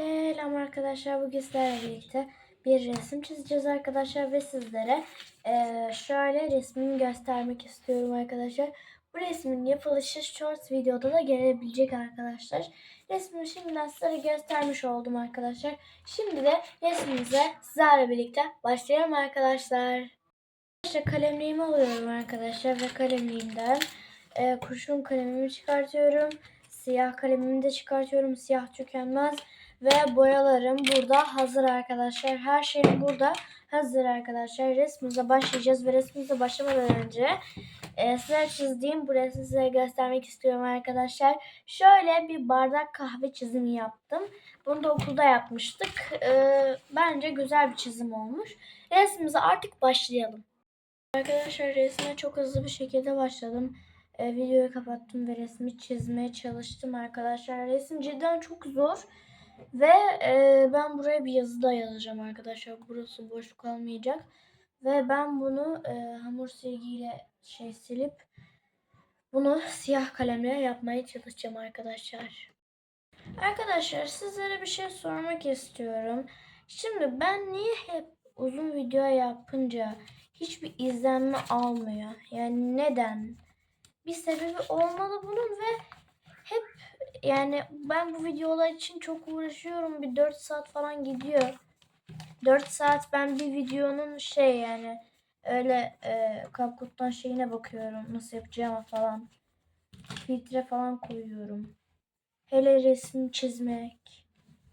Selam arkadaşlar. Bugün sizlerle birlikte bir resim çizeceğiz arkadaşlar ve sizlere eee, şöyle resmini göstermek istiyorum arkadaşlar. Bu resmin yapılışı short videoda da gelebilecek arkadaşlar. Resmimi şimdiden size göstermiş oldum arkadaşlar. Şimdi de resmimize sizlerle birlikte başlayalım arkadaşlar. Arkadaşlar kalemliğimi alıyorum arkadaşlar ve kalemliğimden eee, kurşun kalemimi çıkartıyorum. Siyah kalemimi de çıkartıyorum. Siyah tükenmez. Ve boyalarım burada hazır arkadaşlar. Her şeyim burada hazır arkadaşlar. Resmimize başlayacağız ve resmimize başlamadan önce e, size çizdiğim bu resmi size göstermek istiyorum arkadaşlar. Şöyle bir bardak kahve çizimi yaptım. Bunu da okulda yapmıştık. E, bence güzel bir çizim olmuş. Resmimize artık başlayalım. Arkadaşlar resme çok hızlı bir şekilde başladım. E, videoyu kapattım ve resmi çizmeye çalıştım arkadaşlar. Resim cidden çok zor. Ve e, ben buraya bir yazı da yazacağım arkadaşlar. Burası boş kalmayacak. Ve ben bunu e, hamur silgiyle şey silip bunu siyah kalemle yapmaya çalışacağım arkadaşlar. Arkadaşlar sizlere bir şey sormak istiyorum. Şimdi ben niye hep uzun video yapınca hiçbir izlenme almıyor? Yani neden? Bir sebebi olmalı bunun ve yani ben bu videolar için çok uğraşıyorum. Bir 4 saat falan gidiyor. 4 saat ben bir videonun şey yani öyle e, CapCut'tan şeyine bakıyorum. Nasıl yapacağıma falan. Filtre falan koyuyorum. Hele resim çizmek.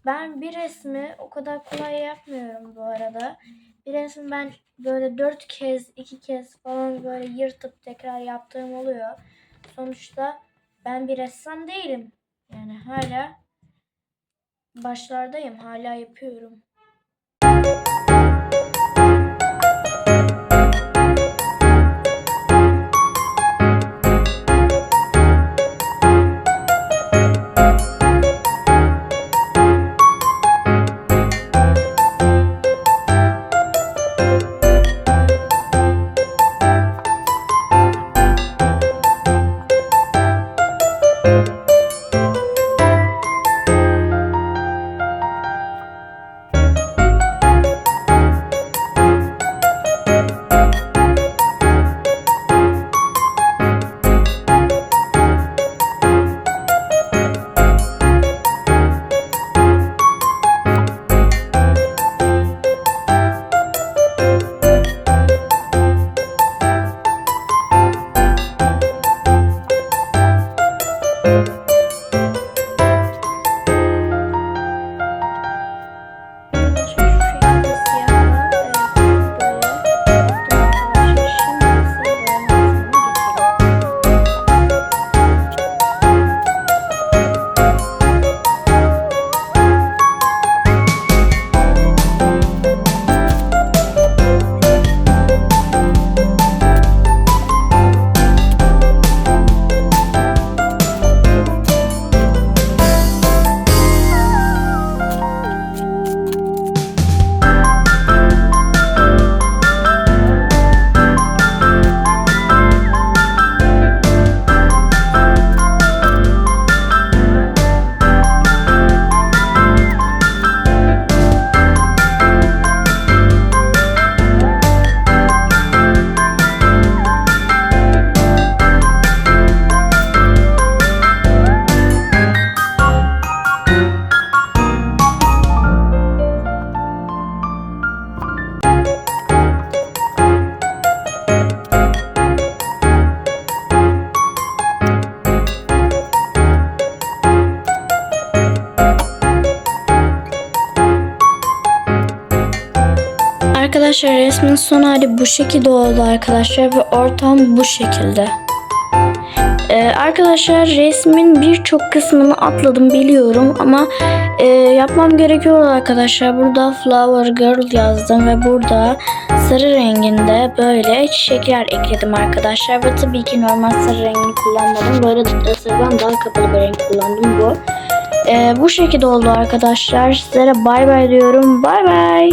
Ben bir resmi o kadar kolay yapmıyorum bu arada. Bir resmi ben böyle dört kez, iki kez falan böyle yırtıp tekrar yaptığım oluyor. Sonuçta ben bir ressam değilim. Yani hala başlardayım. Hala yapıyorum. Arkadaşlar resmin son hali bu şekilde oldu arkadaşlar ve ortam bu şekilde. Ee, arkadaşlar resmin birçok kısmını atladım biliyorum ama e, yapmam gerekiyor arkadaşlar. Burada Flower Girl yazdım ve burada sarı renginde böyle çiçekler ekledim arkadaşlar. Ve tabii ki normal sarı rengini kullanmadım. Böyle sıradan daha kapalı bir renk kullandım bu. Ee, bu şekilde oldu arkadaşlar. Sizlere bay bay diyorum. Bay bay.